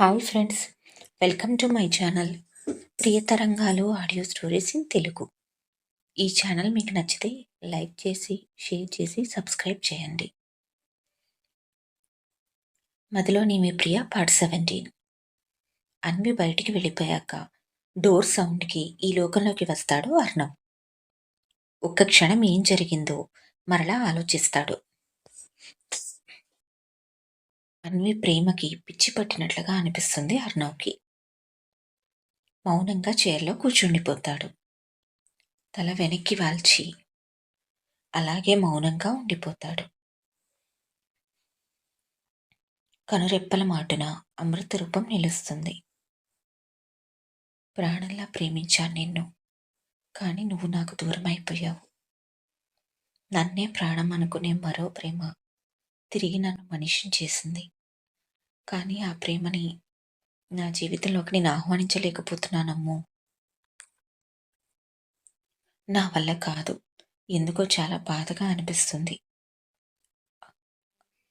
Hi friends welcome to my channel Priyatarangalu audio stories in Telugu ఈ channel మీకు నచ్చితే like చేసి share చేసి సబ్స్క్రైబ్ చేయండి. మదిలో మీ ప్రియ పార్ట్ సెవెంటీన్ అన్వి బయటికి వెళ్ళిపోయాక డోర్ సౌండ్కి ఈ లోకంలోకి వస్తాడు అర్ణవ్ ఒక్క క్షణం ఏం జరిగిందో మరలా ఆలోచిస్తాడు. అన్వి ప్రేమకి పిచ్చి పట్టినట్లుగా అనిపిస్తుంది అర్ణవ్కి. మౌనంగా చైర్లో కూర్చుండిపోతాడు. తల వెనక్కి వాల్చి అలాగే మౌనంగా ఉండిపోతాడు. కనురెప్పల మాటున అమృత రూపం నిలుస్తుంది. ప్రాణంలా ప్రేమించాను నిన్ను కానీ నువ్వు నాకు దూరం అయిపోయావు నన్నే ప్రాణం అనుకునే మరో ప్రేమ తిరిగి నన్ను మనిషిని చేసింది. కానీ ఆ ప్రేమని నా జీవితంలోకి నేను ఆహ్వానించలేకపోతున్నానమ్మో. నా వల్ల కాదు. ఎందుకో చాలా బాధగా అనిపిస్తుంది.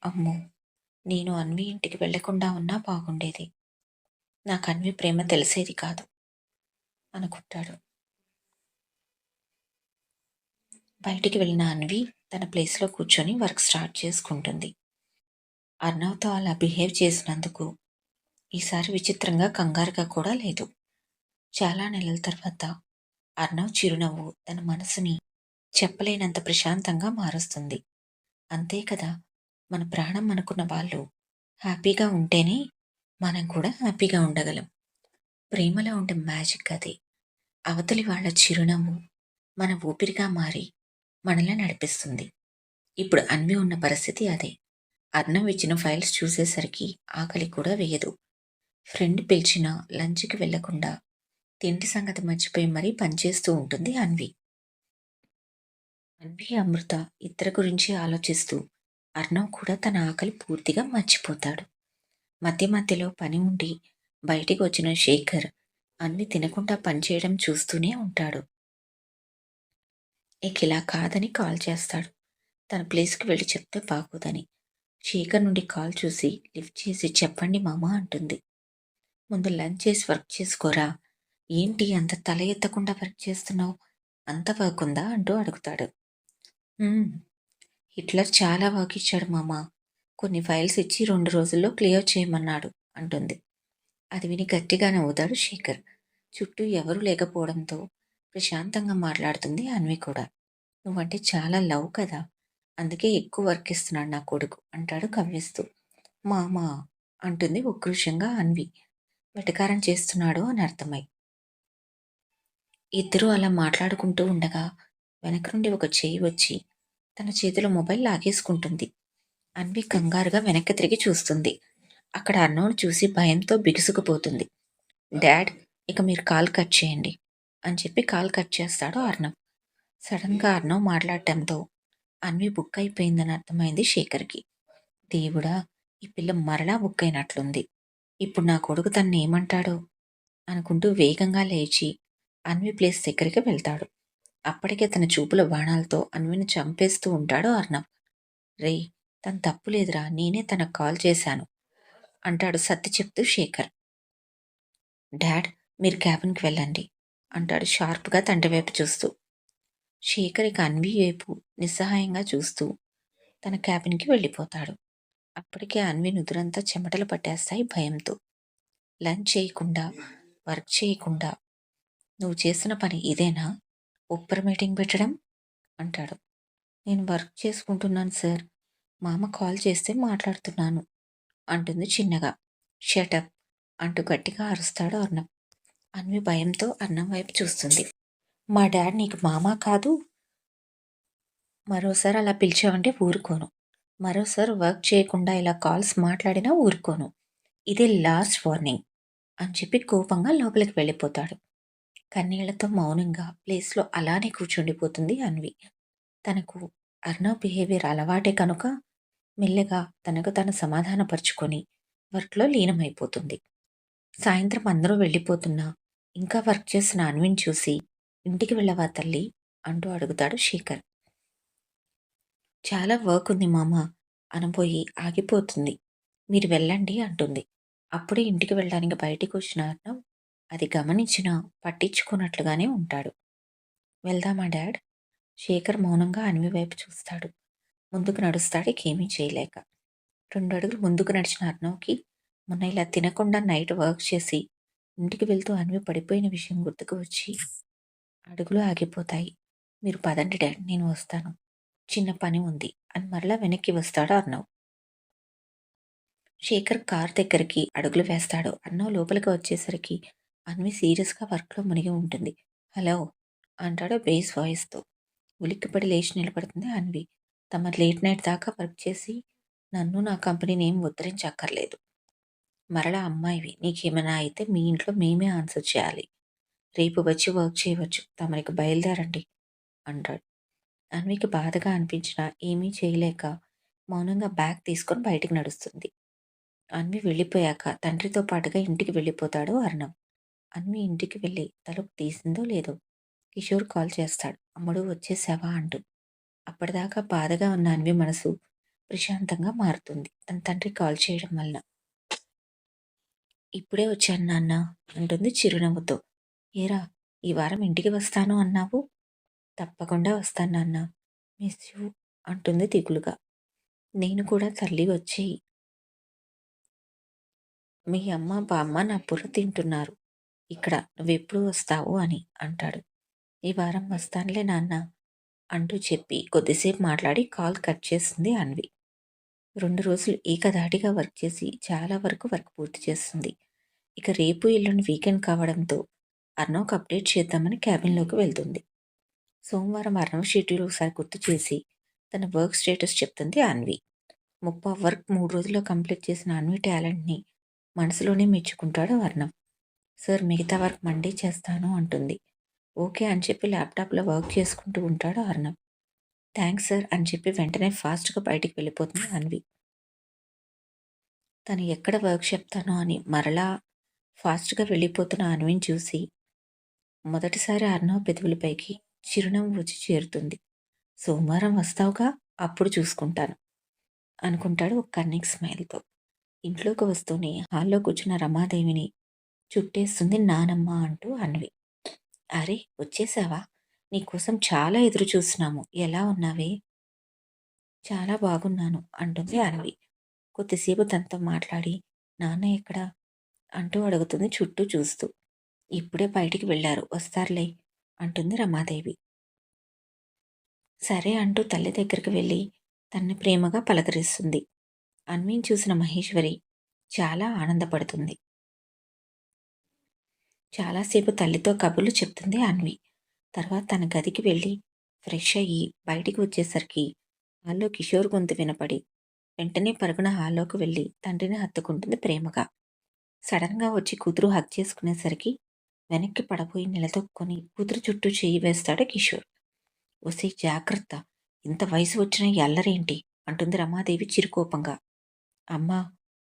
అమ్మో నేను అన్వి ఇంటికి వెళ్ళకుండా ఉన్నా బాగుండేది. నాకు అన్వి ప్రేమ తెలిసేది కాదు. అనుకుంటాడు. బయటికి వెళ్ళిన అన్వి తన ప్లేస్లో కూర్చొని వర్క్ స్టార్ట్ చేసుకుంటుంది. అర్ణవ్తో అలా బిహేవ్ చేసినందుకు ఈసారి విచిత్రంగా కంగారుగా కూడా లేదు. చాలా నెలల తర్వాత అర్ణవ్ చిరునవ్వు తన మనసుని చెప్పలేనంత ప్రశాంతంగా మారుస్తుంది. అంతే కదా మన ప్రాణం అనుకున్న వాళ్ళు హ్యాపీగా ఉంటేనే మనం కూడా హ్యాపీగా ఉండగలం. ప్రేమలో ఉండే మ్యాజిక్ అది. అవతలి వాళ్ళ చిరునవ్వు మన ఊపిరిగా మారి మనల్ని నడిపిస్తుంది. ఇప్పుడు అన్వి ఉన్న పరిస్థితి అదే. అర్ణం ఇచ్చిన ఫైల్స్ చూసేసరికి ఆకలి కూడా వేయదు. ఫ్రెండ్ పిలిచినా లంచ్కి వెళ్ళకుండా తిండి సంగతి మర్చిపోయి మరీ పనిచేస్తూ ఉంటుంది అన్వి. అన్వి అమృత ఇద్దరి గురించి ఆలోచిస్తూ అర్ణవ్ కూడా తన ఆకలి పూర్తిగా మర్చిపోతాడు. మధ్య మధ్యలో పని ఉండి బయటికి వచ్చిన శేఖర్ అన్వి తినకుండా పనిచేయడం చూస్తూనే ఉంటాడు. ఇక ఇలా కాదని కాల్ చేస్తాడు. తన ప్లేస్కి వెళ్ళి చెప్తే బాగోదని. శేఖర్ నుండి కాల్ చూసి లిఫ్ట్ చేసి చెప్పండి మామ అంటుంది. ముందు లంచ్ చేసి వర్క్ చేసుకోరా? ఏంటి అంత తల ఎత్తకుండా వర్క్ చేస్తున్నావు? అంత వర్క్ ఉందా? అంటూ అడుగుతాడు. హిట్లర్ చాలా వర్క్ ఇచ్చాడు మామ. కొన్ని ఫైల్స్ ఇచ్చి రెండు రోజుల్లో క్లియర్ చేయమన్నాడు అంటుంది. అది విని గట్టిగా నవ్వుతాడు శేఖర్. చుట్టూ ఎవరూ లేకపోవడంతో ప్రశాంతంగా మాట్లాడుతుంది అన్వి కూడా. నువ్వంటే చాలా లవ్ కదా అందుకే ఎక్కువ వర్క్ ఇస్తున్నాడు నా కొడుకు అంటాడు కవ్విస్తూ మామా అంటుంది ఉక్రోషంగా అన్వి. వెటకారం చేస్తున్నాడు అని అర్థమై. ఇద్దరూ అలా మాట్లాడుకుంటూ ఉండగా వెనక నుండి ఒక చేయి వచ్చి తన చేతిలో మొబైల్ లాగేసుకుంటుంది. అన్వి కంగారుగా వెనక్కి తిరిగి చూస్తుంది. అక్కడ అన్నోను చూసి భయంతో బిగుసుకుపోతుంది. డాడ్ ఇక మీరు కాల్ కట్ చేయండి. అని చెప్పి కాల్ కట్ చేస్తాడు అర్ణవ్. సడన్గా అర్ణవ్ మాట్లాడటంతో అన్వి బుక్ అయిపోయిందని అర్థమైంది శేఖర్కి. దేవుడా ఈ పిల్ల మరలా బుక్ అయినట్లుంది. ఇప్పుడు నా కొడుకు తన్ని ఏమంటాడో? అనుకుంటూ వేగంగా లేచి అన్వి ప్లేస్ దగ్గరికి వెళ్తాడు. అప్పటికే తన చూపుల బాణాలతో అన్విని చంపేస్తూ ఉంటాడు అర్ణవ్. రే తన తప్పు లేదురా నేనే తనకు కాల్ చేశాను అంటాడు సత్తి చెప్తూ శేఖర్. డాడ్ మీరు క్యాబిన్కి వెళ్ళండి. అంటాడు షార్ప్గా తండ్రి వైపు చూస్తూ. శేఖర్ ఇక అన్వి వైపు నిస్సహాయంగా చూస్తూ తన క్యాబిన్కి వెళ్ళిపోతాడు. అప్పటికే అన్వి నుదురంతా చెమటలు పట్టేస్తాయి భయంతో. లంచ్ చేయకుండా వర్క్ చేయకుండా నువ్వు చేసిన పని ఇదేనా? ఉప్పర్ మీటింగ్ పెట్టడం? అంటాడు. నేను వర్క్ చేసుకుంటున్నాను సార్. మామ కాల్ చేస్తే మాట్లాడుతున్నాను అంటుంది చిన్నగా. షటప్ అంటూ గట్టిగా అరుస్తాడు అర్ణం. అన్వి భయంతో అన్నం వైపు చూస్తుంది. మా డాడ్ నీకు మామ కాదు? మరోసారి అలా పిలిచావంటే ఊరుకోను. మరోసారి వర్క్ చేయకుండా ఇలా కాల్స్ మాట్లాడినా ఊరుకోను. ఇదే లాస్ట్ వార్నింగ్ అని చెప్పి కోపంగా లోపలికి వెళ్ళిపోతాడు. కన్నీళ్ళతో మౌనంగా ప్లేస్లో అలానే కూర్చుండిపోతుంది అన్వి. తనకు అర్ణవ్ బిహేవియర్ అలవాటే కనుక మెల్లగా తనకు తను సమాధానపరుచుకొని వర్క్లో లీనమైపోతుంది. సాయంత్రం అందరూ వెళ్ళిపోతున్నా ఇంకా వర్క్ చేసిన అన్విన్ చూసి ఇంటికి వెళ్ళవా తల్లి అంటూ అడుగుతాడు శేఖర్ చాలా వర్క్ ఉంది మామ అనబోయి ఆగిపోతుంది మీరు వెళ్ళండి అంటుంది అప్పుడే ఇంటికి వెళ్ళడానికి బయటికి వచ్చిన అర్ణవ్ అది గమనించినా పట్టించుకున్నట్లుగానే ఉంటాడు. వెళ్దామా డాడ్? శేఖర్ మౌనంగా అన్వి వైపు చూస్తాడు. ముందుకు నడుస్తాడు ఇకేమీ చేయలేక. రెండు అడుగులు ముందుకు నడిచిన అర్ణవ్‌కి మొన్న ఇలా తినకుండా నైట్ వర్క్ చేసి ఇంటికి వెళ్తూ అన్వి పడిపోయిన విషయం గుర్తుకు వచ్చి అడుగులు ఆగిపోతాయి. మీరు పదండి డాడ్ నేను వస్తాను. చిన్న పని ఉంది అని మరలా వెనక్కి వస్తాడు అర్ణవ్. శేఖర్ కార్ దగ్గరికి అడుగులు వేస్తాడు. అర్ణవ్ లోపలికి వచ్చేసరికి అన్వి సీరియస్‌గా వర్క్‌లో మునిగి ఉంటుంది. హలో! అంటాడు బేస్ వాయిస్‌తో. ఉలిక్కిపడి లేచి నిలబడుతుంది అన్వి. తమ లేట్ నైట్ దాకా వర్క్ చేసి నన్ను, నా కంపెనీ నేమ్ ఉద్ధరించక్కర్లేదు. మరలా అమ్మాయివి. నీకేమైనా అయితే మీ ఇంట్లో మేమే ఆన్సర్ చేయాలి. రేపు వచ్చి వర్క్ చేయవచ్చు. తమరికి బయలుదేరండి అంటాడు. అన్వికి బాధగా అనిపించినా ఏమీ చేయలేక మౌనంగా బ్యాగ్ తీసుకొని బయటికి నడుస్తుంది. అన్వి వెళ్ళిపోయాక తండ్రితో పాటుగా ఇంటికి వెళ్ళిపోతాడు అర్ణవ్. అన్వి ఇంటికి వెళ్ళి తలుపు తీసిందో లేదో కిషోర్ కాల్ చేస్తాడు. అమ్ముడు వచ్చేసావా అంటూ. అప్పటిదాకా బాధగా ఉన్న అన్వి మనసు ప్రశాంతంగా మారుతుంది. తన తండ్రి కాల్ చేయడం వలన. ఇప్పుడే వచ్చాను నాన్న అంటుంది చిరునవ్వుతో. ఏరా ఈ వారం ఇంటికి వస్తాను అన్నావు? తప్పకుండా వస్తాను నాన్న. మిస్ యూ అంటుంది దిగులుగా. నేను కూడా తల్లి వచ్చేయి. మీ అమ్మ, బామ్మ నా బుర్ర తింటున్నారు. ఇక్కడ నువ్వెప్పుడు వస్తావు అని అంటాడు. ఈ వారం వస్తానులే నాన్న అంటూ చెప్పి కొద్దిసేపు మాట్లాడి కాల్ కట్ చేస్తుంది అన్వి. రెండు రోజులు ఏకధాటిగా వర్క్ చేసి చాలా వరకు వర్క్ పూర్తి చేస్తుంది. ఇక రేపు ఎల్లుండి వీకెండ్ కావడంతో అర్ణవ్‌కి అప్డేట్ చేద్దామని క్యాబిన్‌లోకి వెళ్తుంది. సోమవారం అర్ణవ్ షెడ్యూల్ ఒకసారి గుర్తు చేసి తన వర్క్ స్టేటస్ చెప్తుంది అన్వి. ముప్పా వర్క్ మూడు రోజుల్లో కంప్లీట్ చేసిన అన్వి టాలెంట్‌ని మనసులోనే మెచ్చుకుంటాడు అర్ణవ్. సార్ మిగతా వర్క్ మండే చేస్తాను అంటుంది. ఓకే అని చెప్పి ల్యాప్‌టాప్‌లో వర్క్ చేసుకుంటూ ఉంటాడు అర్ణవ్. థ్యాంక్స్ సార్ అని చెప్పి వెంటనే ఫాస్ట్‌గా బయటికి వెళ్ళిపోతుంది అన్వి. తను ఎక్కడ వర్క్ చెప్తానో అని మరలా ఫాస్ట్‌గా వెళ్ళిపోతున్న అన్విని చూసి మొదటిసారి అర్ణవ్ పెదవులపైకి చిరునవ్వు వచ్చి చేరుతుంది. సోమవారం వస్తావుగా అప్పుడు చూసుకుంటాను అనుకుంటాడు ఒక కన్నింగ్ స్మైల్‌తో. ఇంట్లోకి వస్తూనే హాల్లో కూర్చున్న రమాదేవిని చుట్టేస్తుంది నానమ్మ అంటూ అన్వి. అరే వచ్చేసావా? నీకోసం చాలా ఎదురు చూస్తున్నాము. ఎలా ఉన్నావే? చాలా బాగున్నాను అంటుంది అరవి కొద్దిసేపు తనతో మాట్లాడి నాన్న ఎక్కడ అంటూ అడుగుతుంది చుట్టూ చూస్తూ. ఇప్పుడే బయటికి వెళ్ళారు వస్తారులే అంటుంది రమాదేవి. సరే అంటూ తల్లి దగ్గరికి వెళ్ళి తన్ని ప్రేమగా పలకరిస్తుంది. అన్విని చూసిన మహేశ్వరి చాలా ఆనందపడుతుంది. చాలాసేపు తల్లితో కబుర్లు చెప్తుంది అన్వి. తర్వాత తన గదికి వెళ్ళి ఫ్రెష్ అయ్యి బయటికి వచ్చేసరికి హాల్లో కిషోర్ గొంతు వినపడి వెంటనే పరుగున హాల్లోకి వెళ్ళి తండ్రిని హత్తుకుంటుంది ప్రేమగా. సడన్‌గా వచ్చి కూతురు హక్ చేసుకునేసరికి వెనక్కి పడబోయి నిలదొక్కుని కూతురు చుట్టూ చేయి వేస్తాడు కిషోర్. వసే జాగ్రత్త! ఇంత వయసు వచ్చిన ఎల్లరేంటి అంటుంది రమాదేవి చిరుకోపంగా. అమ్మా!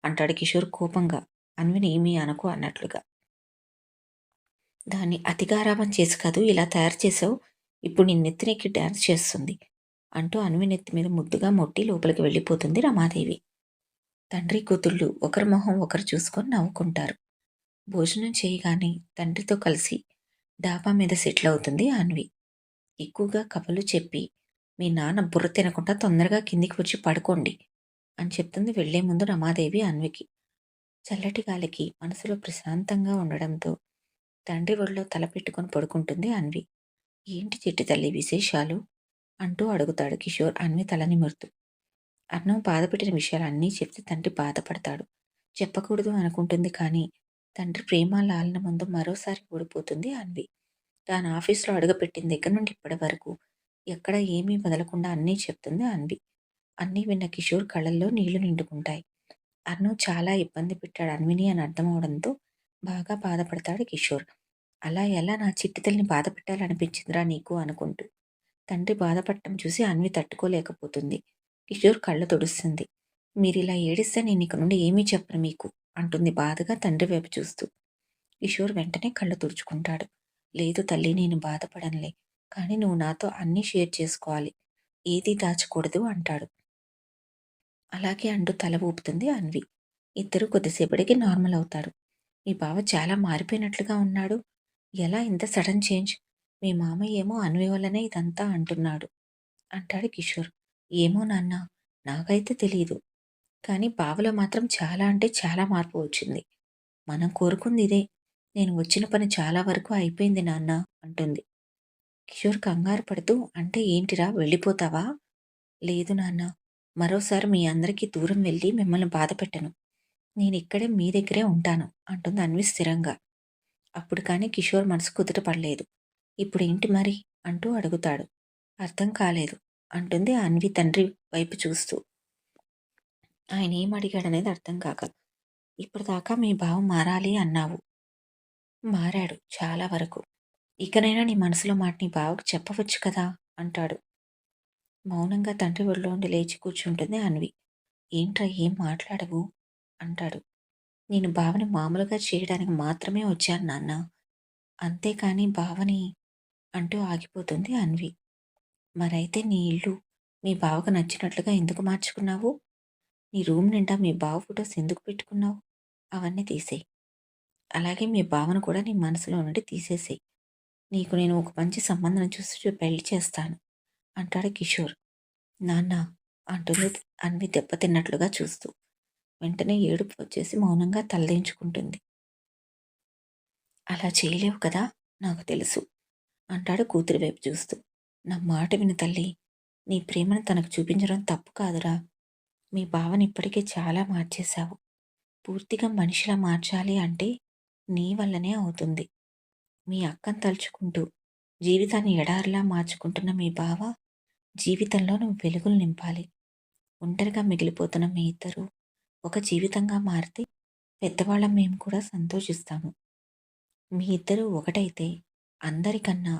అంటాడు కిషోర్ కోపంగా అన్విని ఏమీ అనకు అన్నట్లుగా. దాన్ని అతిగారామం చేసి కాదు ఇలా తయారు చేసావు. ఇప్పుడు నీ నెత్తినెక్కి డ్యాన్స్ చేస్తుంది. అంటూ అన్వి నెత్తి మీద ముద్దుగా మొట్టి లోపలికి వెళ్ళిపోతుంది రమాదేవి. తండ్రి కూతుళ్ళు ఒకరి మొహం ఒకరు చూసుకొని నవ్వుకుంటారు. భోజనం చేయగానే తండ్రితో కలిసి డాబా మీద సెటిల్ అవుతుంది అన్వి. ఎక్కువగా కబలు చెప్పి మీ నాన్న బుర్ర తినకుండా తొందరగా కిందికి వచ్చి పడుకోండి అని చెప్తుంది వెళ్ళే ముందు రమాదేవి అన్వికి. చల్లటి గాలికి మనసులో ప్రశాంతంగా ఉండడంతో తండ్రి ఒళ్ళో తల పెట్టుకొని పడుకుంటుంది అన్వి. ఏంటి చిట్టి తల్లి విశేషాలు? అంటూ అడుగుతాడు కిషోర్ అన్వి తలని నిమురుతూ. అన్నం బాధపెట్టిన విషయాలన్నీ చెప్తే తండ్రి బాధపడతాడు. చెప్పకూడదు అనుకుంటుంది కానీ తండ్రి ప్రేమ లాలన ముందు మరోసారి ఓడిపోతుంది అన్వి. తాను ఆఫీస్‌లో అడుగుపెట్టిన దగ్గర నుండి ఇప్పటి వరకు ఎక్కడ ఏమీ వదలకుండా అన్నీ చెప్తుంది అన్వి. అన్నీ విన్న కిషోర్ కళ్ళల్లో నీళ్ళు నిండుకుంటాయి. అర్ణవ్ చాలా ఇబ్బంది పెట్టాడు అన్విని అని అర్థమవడంతో బాగా బాధపడతాడు కిషోర్. అలా ఎలా నా చిట్టి తల్లిని బాధ పెట్టాలనిపించిందిరా నీకు అనుకుంటూ. తండ్రి బాధపడటం చూసి అన్వి తట్టుకోలేకపోతుంది. కిషోర్ కళ్ళు తుడుస్తుంది. మీరిలా ఏడిస్తే నేను ఇక నుండి ఏమీ చెప్పను మీకు అంటుంది బాధగా తండ్రి వైపు చూస్తూ. కిషోర్ వెంటనే కళ్ళు తుడుచుకుంటాడు. లేదు తల్లి నేను బాధపడనులే. కానీ నువ్వు నాతో అన్నీ షేర్ చేసుకోవాలి. ఏదీ దాచకూడదు అంటాడు. అలాగే అంటూ తల ఊపుతుంది అన్వి. ఇద్దరు కొద్దిసేపటికి నార్మల్ అవుతారు మీ బావ చాలా మారిపోయినట్లుగా ఉన్నాడు. ఎలా ఇంత సడన్ చేంజ్? మీ మామయ్య ఏమో అన్వి వల్లనే ఇదంతా అంటున్నాడు. అంటాడు కిషోర్. ఏమో నాన్న నాకైతే తెలియదు కానీ బావలో మాత్రం చాలా అంటే చాలా మార్పు వచ్చింది. మనం కోరుకుంది ఇదే. నేను వచ్చిన పని చాలా వరకు అయిపోయింది నాన్న అంటుంది. కిషోర్ కంగారు పడుతూ అంటే ఏంటిరా వెళ్ళిపోతావా? లేదు నాన్న. మరోసారి మీ అందరికీ దూరం వెళ్ళి మిమ్మల్ని బాధ పెట్టను నేను ఇక్కడే మీ దగ్గరే ఉంటాను అంటుంది అన్వి స్థిరంగా. అప్పుడు కానీ కిషోర్ మనసు కుదుట పడలేదు. ఇప్పుడు ఏంటి మరి? అంటూ అడుగుతాడు. అర్థం కాలేదు అంటుంది అన్వి తండ్రి వైపు చూస్తూ. ఆయన ఏం అడిగాడనేది అర్థం కాక. ఇప్పటిదాకా మీ బావ మారాలి అన్నావు. మారాడు చాలా వరకు. ఇకనైనా నీ మనసులో మాట నీ బావకు చెప్పవచ్చు కదా? అంటాడు. మౌనంగా తండ్రి ఒళ్ళోండి లేచి కూర్చుంటుంది అన్వి. ఏంట్రా ఏం మాట్లాడవు? అంటాడు నేను బావని మామూలుగా చేయడానికి మాత్రమే వచ్చాను నాన్న. అంతేకాని బావని అంటూ ఆగిపోతుంది అన్వి. మరైతే నీ ఇల్లు మీ బావకు నచ్చినట్లుగా ఎందుకు మార్చుకున్నావు? నీ రూమ్ నిండా మీ బావ ఫొటోస్ ఎందుకు పెట్టుకున్నావు? అవన్నీ తీసేయి. అలాగే మీ భావన కూడా నీ మనసులో నుండి తీసేసేయి. నీకు నేను ఒక మంచి సంబంధం చూసి పెళ్ళి చేస్తాను అంటాడు కిషోర్. నాన్న అంటుంది అన్వి దెబ్బతిన్నట్లుగా చూస్తూ. వెంటనే ఏడుపు వచ్చేసి మౌనంగా తలదించుకుంటుంది. అలా చేయలేవు కదా నాకు తెలుసు అంటాడు కూతురి వైపు చూస్తూ. నా మాట విని తల్లి నీ ప్రేమను తనకు చూపించడం తప్పు కాదురా. మీ భావన ఇప్పటికే చాలా మార్చేశావు. పూర్తిగా మనిషిలా మార్చాలి అంటే నీ వల్లనే అవుతుంది. మీ అక్కను తలుచుకుంటూ జీవితాన్ని ఎడారిలా మార్చుకుంటున్న మీ బావ జీవితంలో నువ్వు వెలుగులు నింపాలి. ఒంటరిగా మిగిలిపోతున్న మీ ఇద్దరు ఒక జీవితంగా మారితే పెద్దవాళ్ళం మేము కూడా సంతోషిస్తాము. మీ ఇద్దరూ ఒకటైతే అందరికన్నా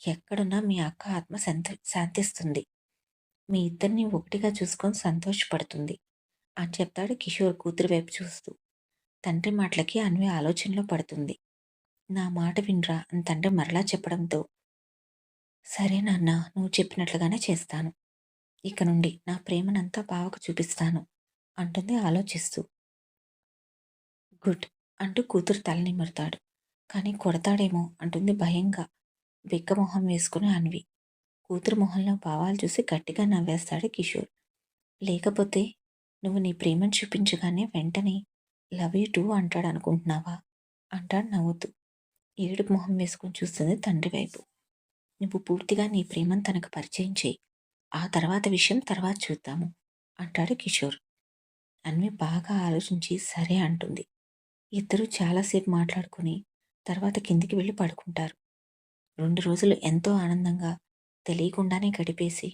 ఎక్కడున్నా మీ అక్క ఆత్మ సంత శాంతిస్తుంది. మీ ఇద్దరిని ఒకటిగా చూసుకొని సంతోషపడుతుంది అని చెప్తాడు కిషోర్ కూతురు వైపు చూస్తూ. తండ్రి మాటలకి అన్వి ఆలోచనలో పడుతుంది. నా మాట వినరా అని తండ్రి మరలా చెప్పడంతో సరే నాన్న నువ్వు చెప్పినట్లుగానే చేస్తాను. ఇక నుండి నా ప్రేమనంతా బావకు చూపిస్తాను. అంటుంది ఆలోచిస్తూ. గుడ్. అంటూ కూతురు తల నిమురుతాడు. కానీ కొడతాడేమో అంటుంది భయంగా. బిక్క మొహం వేసుకుని అన్వి. కూతురు మొహంలో భావాలు చూసి గట్టిగా నవ్వేస్తాడు కిషోర్. లేకపోతే నువ్వు నీ ప్రేమను చూపించగానే వెంటనే లవ్ యూ టూ అంటాడు అనుకుంటున్నావా? అంటాడు నవ్వుతూ. ఏడుపు మొహం వేసుకుని చూస్తుంది తండ్రి వైపు. నువ్వు పూర్తిగా నీ ప్రేమను తనకు పరిచయం చేయి. ఆ తర్వాత విషయం తర్వాత చూద్దాము అంటాడు కిషోర్. అన్వి బాగా ఆలోచించి సరే అంటుంది. ఇద్దరూ చాలాసేపు మాట్లాడుకుని తర్వాత కిందికి వెళ్ళి పడుకుంటారు. రెండు రోజులు ఎంతో ఆనందంగా తెలియకుండానే గడిపేసి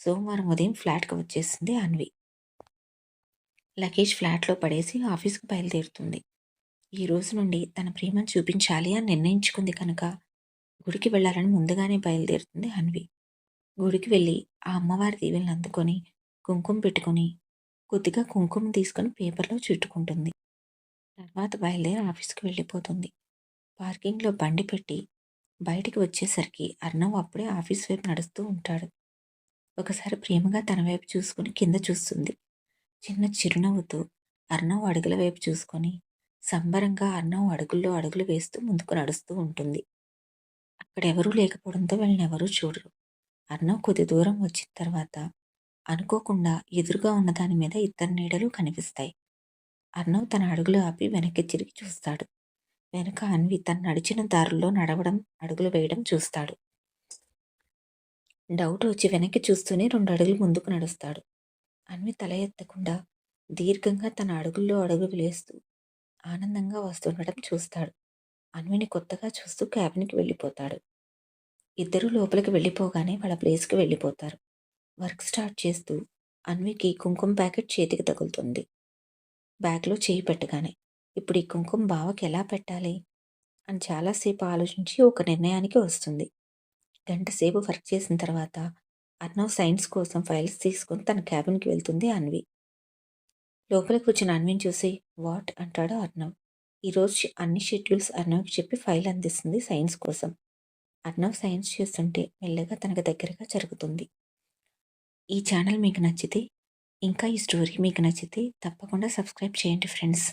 సోమవారం ఉదయం ఫ్లాట్కి వచ్చేసింది అన్వి. లగేజ్ ఫ్లాట్లో పడేసి ఆఫీస్కి బయలుదేరుతుంది. ఈ రోజు నుండి తన ప్రేమను చూపించాలి అని నిర్ణయించుకుంది కనుక గుడికి వెళ్ళాలని ముందుగానే బయలుదేరుతుంది అన్వి. గుడికి వెళ్ళి ఆ అమ్మవారి దీవెలను అందుకొని కుంకుమ పెట్టుకొని కొద్దిగా కుంకుమ తీసుకొని పేపర్లో చుట్టుకుంటుంది. తర్వాత బయలుదేరి ఆఫీస్కి వెళ్ళిపోతుంది. పార్కింగ్లో బండి పెట్టి బయటికి వచ్చేసరికి అర్ణవ్ అప్పుడే ఆఫీస్ వైపు నడుస్తూ ఉంటాడు. ఒకసారి ప్రేమగా తన వైపు చూసుకుని కింద చూస్తుంది. చిన్న చిరునవ్వుతో అర్ణవ్ అడుగుల వైపు చూసుకొని సంబరంగా అర్ణవ్ అడుగుల్లో అడుగులు వేస్తూ ముందుకు నడుస్తూ ఉంటుంది. అక్కడ ఎవరూ లేకపోవడంతో వీళ్ళని ఎవరూ చూడరు. అర్ణవ్ కొద్ది దూరం వచ్చిన తర్వాత అనుకోకుండా ఎదురుగా ఉన్న దాని మీద ఇద్దరు నీడలు కనిపిస్తాయి. అర్ణవ్ తన అడుగులు ఆపి వెనక్కి తిరిగి చూస్తాడు. వెనుక అన్వి తను నడిచిన దారుల్లో నడవడం అడుగులు వేయడం చూస్తాడు. డౌట్ వచ్చి వెనక్కి చూస్తూనే రెండు అడుగులు ముందుకు నడుస్తాడు. అన్వి తల ఎత్తకుండా దీర్ఘంగా తన అడుగుల్లో అడుగు వేస్తూ ఆనందంగా వస్తుండడం చూస్తాడు. అన్విని కొత్తగా చూస్తూ క్యాబిన్కి వెళ్ళిపోతాడు. ఇద్దరూ లోపలికి వెళ్ళిపోగానే వాళ్ళ ప్లేస్కి వెళ్ళిపోతారు. వర్క్ స్టార్ట్ చేస్తూ అన్వికి కుంకుమ ప్యాకెట్ చేతికి తగులుతుంది. బ్యాగ్లో చేయి పెట్టగానే ఇప్పుడు ఈ కుంకుమ బావకి ఎలా పెట్టాలి? అని చాలాసేపు ఆలోచించి ఒక నిర్ణయానికి వస్తుంది. గంటసేపు వర్క్ చేసిన తర్వాత అర్నవ్ సైన్స్ కోసం ఫైల్స్ తీసుకొని తన క్యాబిన్కి వెళ్తుంది అన్వి. లోపలికి వచ్చిన అన్విని చూసి వాట్? అంటాడు అర్ణవ్ ఈరోజు అన్ని షెడ్యూల్స్ అర్నవ్కి చెప్పి ఫైల్ అందిస్తుంది సైన్స్ కోసం. అర్నవ్ సైన్స్ చేస్తుంటే మెల్లగా తనకు దగ్గరగా జరుగుతుంది. ఈ ఛానల్ మీకు నచ్చితే ఇంకా ఈ స్టోరీ మీకు నచ్చితే తప్పకుండా సబ్స్క్రైబ్ చేయండి ఫ్రెండ్స్.